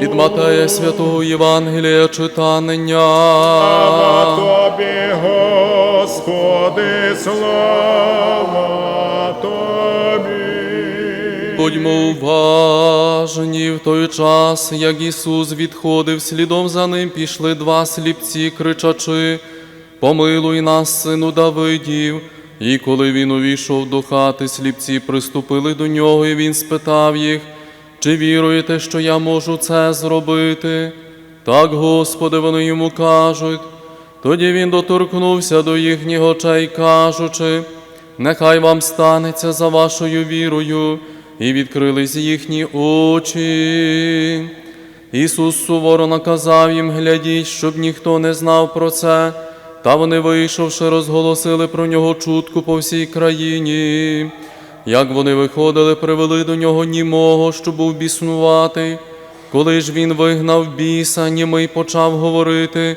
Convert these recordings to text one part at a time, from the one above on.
Від Матея святого Євангелія читання. Слава Тобі, Господи, слава Тобі. Будьмо уважні в той час, як Ісус відходив, слідом за ним пішли два сліпці, кричачи, помилуй нас, сину Давидів. І коли він увійшов до хати, сліпці приступили до нього, і він спитав їх, чи віруєте, що я можу це зробити? Так, Господи, вони йому кажуть. Тоді він доторкнувся до їхніх очей, кажучи, нехай вам станеться за вашою вірою, і відкрились їхні очі. Ісус суворо наказав їм, глядіть, щоб ніхто не знав про це, та вони, вийшовши, розголосили про нього чутку по всій країні. Як вони виходили, привели до нього німого, що був біснуватий. Коли ж він вигнав біса, німий почав говорити,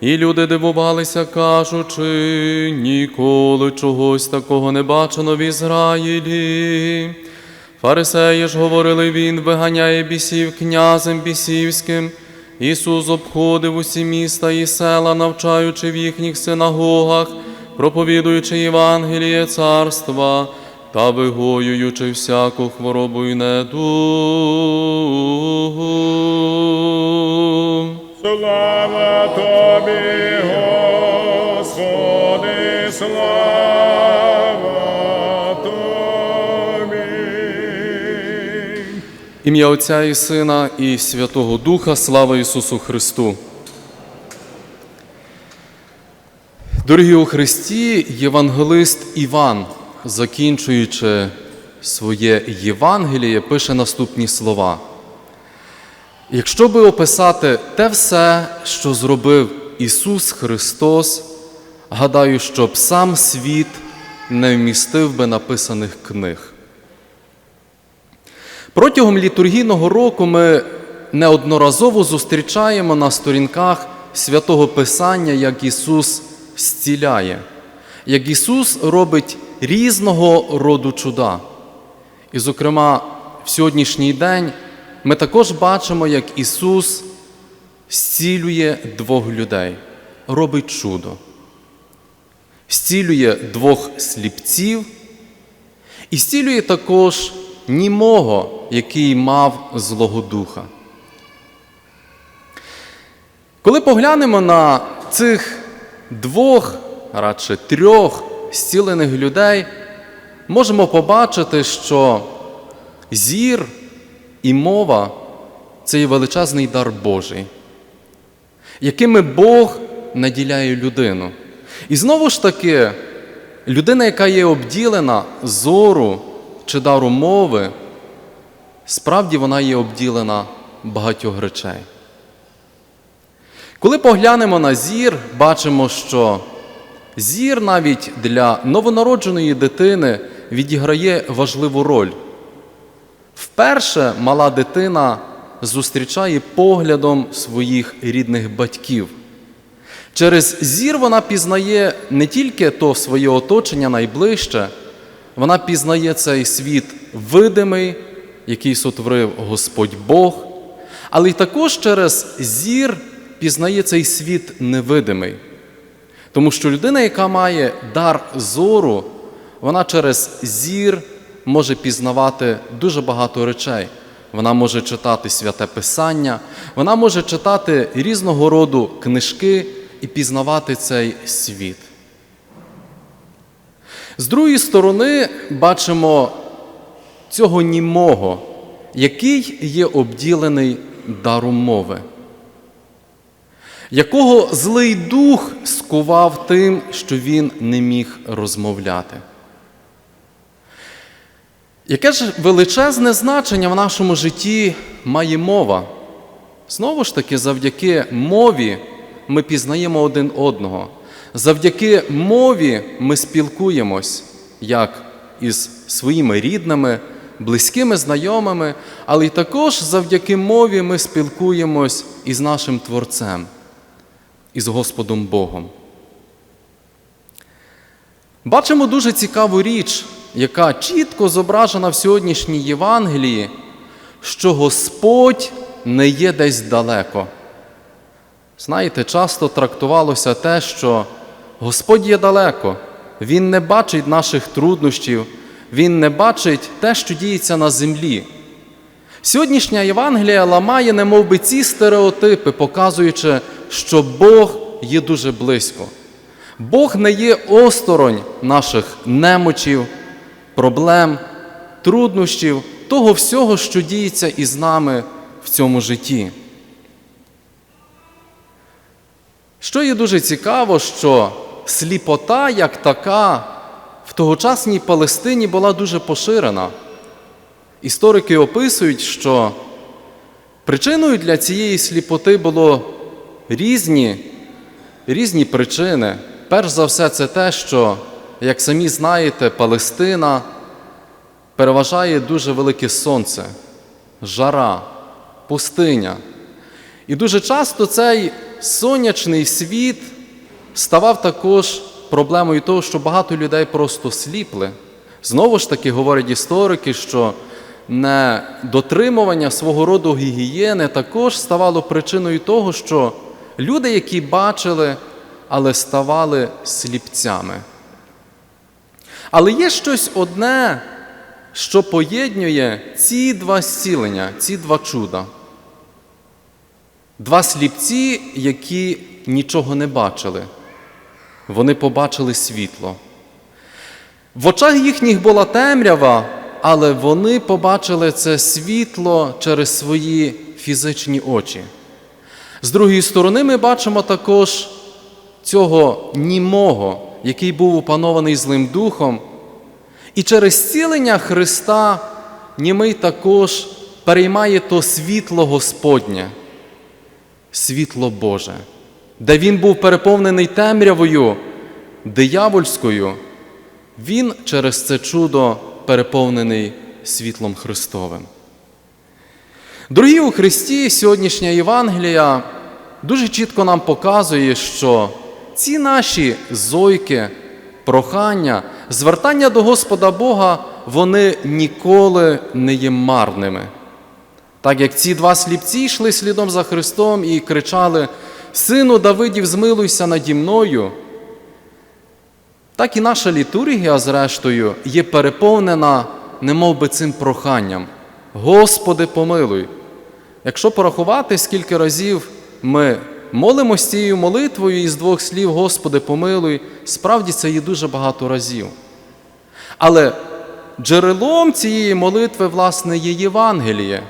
і люди дивувалися, кажучи, ніколи чогось такого не бачено в Ізраїлі. Фарисеї ж говорили, він виганяє бісів князем бісівським. Ісус обходив усі міста і села, навчаючи в їхніх синагогах, проповідуючи Євангеліє царства та вигоюючи всяку хворобу й недугу. Слава Тобі, Господи, слава Тобі. Ім'я Отця і Сина і Святого Духа, слава Ісусу Христу. Дорогі у Христі, євангелист Іван, закінчуючи своє Євангеліє, пише наступні слова. Якщо би описати те все, що зробив Ісус Христос, гадаю, щоб сам світ не вмістив би написаних книг. Протягом літургійного року ми неодноразово зустрічаємо на сторінках святого Писання, як Ісус зціляє, як Ісус робить різного роду чуда. І, зокрема, в сьогоднішній день ми також бачимо, як Ісус зцілює двох людей, робить чудо, зцілює двох сліпців і зцілює також німого, який мав Злого Духа. Коли поглянемо на цих двох, радше трьох зцілених людей, можемо побачити, що зір і мова це є величезний дар Божий, якими Бог наділяє людину. І знову ж таки, людина, яка є обділена зору чи дару мови, справді вона є обділена багатьох речей. Коли поглянемо на зір, бачимо, що зір навіть для новонародженої дитини відіграє важливу роль. Вперше мала дитина зустрічає поглядом своїх рідних батьків. Через зір вона пізнає не тільки то своє оточення найближче, вона пізнає цей світ видимий, який сотворив Господь Бог, але й також через зір пізнає цей світ невидимий. Тому що людина, яка має дар зору, вона через зір може пізнавати дуже багато речей. Вона може читати святе Писання, вона може читати різного роду книжки і пізнавати цей світ. З другої сторони, бачимо цього німого, який є обділений даром мови, якого злий дух скував тим, що він не міг розмовляти. Яке ж величезне значення в нашому житті має мова? Знову ж таки, завдяки мові ми пізнаємо один одного. Завдяки мові ми спілкуємось як із своїми рідними, близькими знайомими, але й також завдяки мові ми спілкуємось із нашим Творцем, із Господом Богом. Бачимо дуже цікаву річ, яка чітко зображена в сьогоднішній Євангелії, що Господь не є десь далеко. Знаєте, часто трактувалося те, що Господь є далеко, Він не бачить наших труднощів, Він не бачить те, що діється на землі. Сьогоднішня Євангелія ламає немов би ці стереотипи, показуючи, що Бог є дуже близько. Бог не є осторонь наших немочів, проблем, труднощів, того всього, що діється із нами в цьому житті. Що є дуже цікаво, що сліпота як така в тогочасній Палестині була дуже поширена. Історики описують, що причиною для цієї сліпоти було різні, різні причини. Перш за все, це те, що, як самі знаєте, Палестина переважає дуже велике сонце, жара, пустиня. І дуже часто цей сонячний світ ставав також проблемою того, що багато людей просто сліпли. Знову ж таки, говорять історики, що недотримування свого роду гігієни також ставало причиною того, що люди, які бачили, але ставали сліпцями. Але є щось одне, що поєднує ці два зцілення, ці два чуда. Два сліпці, які нічого не бачили, вони побачили світло. В очах їхніх була темрява, але вони побачили це світло через свої фізичні очі. З другої сторони, ми бачимо також цього німого, який був опанований злим духом. І через зцілення Христа німий також переймає то світло Господнє, світло Боже, де він був переповнений темрявою диявольською, він через це чудо переповнений світлом Христовим. Дорогі у Христі, сьогоднішня Євангелія дуже чітко нам показує, що ці наші зойки, прохання, звертання до Господа Бога, вони ніколи не є марними. Так як ці два сліпці йшли слідом за Христом і кричали: Сину Давидів, змилуйся наді мною. Так і наша літургія, зрештою, є переповнена немов би цим проханням. Господи, помилуй. Якщо порахувати, скільки разів ми молимося цією молитвою із двох слів Господи, помилуй, справді це є дуже багато разів. Але джерелом цієї молитви, власне, є Євангеліє,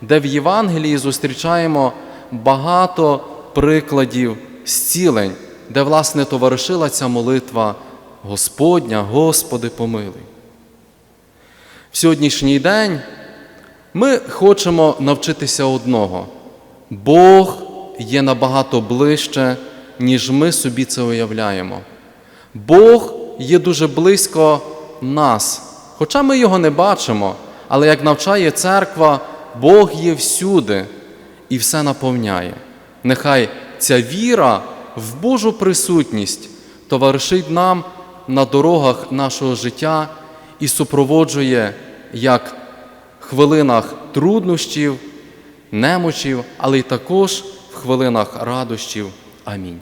де в Євангелії зустрічаємо багато прикладів зцілень, де, власне, товаришила ця молитва Господня, Господи, помилуй. В сьогоднішній день ми хочемо навчитися одного. Бог є набагато ближче, ніж ми собі це уявляємо. Бог є дуже близько нас, хоча ми його не бачимо, але як навчає церква, Бог є всюди і все наповняє. Нехай ця віра в Божу присутність товаришить нам на дорогах нашого життя і супроводжує як хвилинах труднощів, немочів, але й також в хвилинах радощів. Амінь.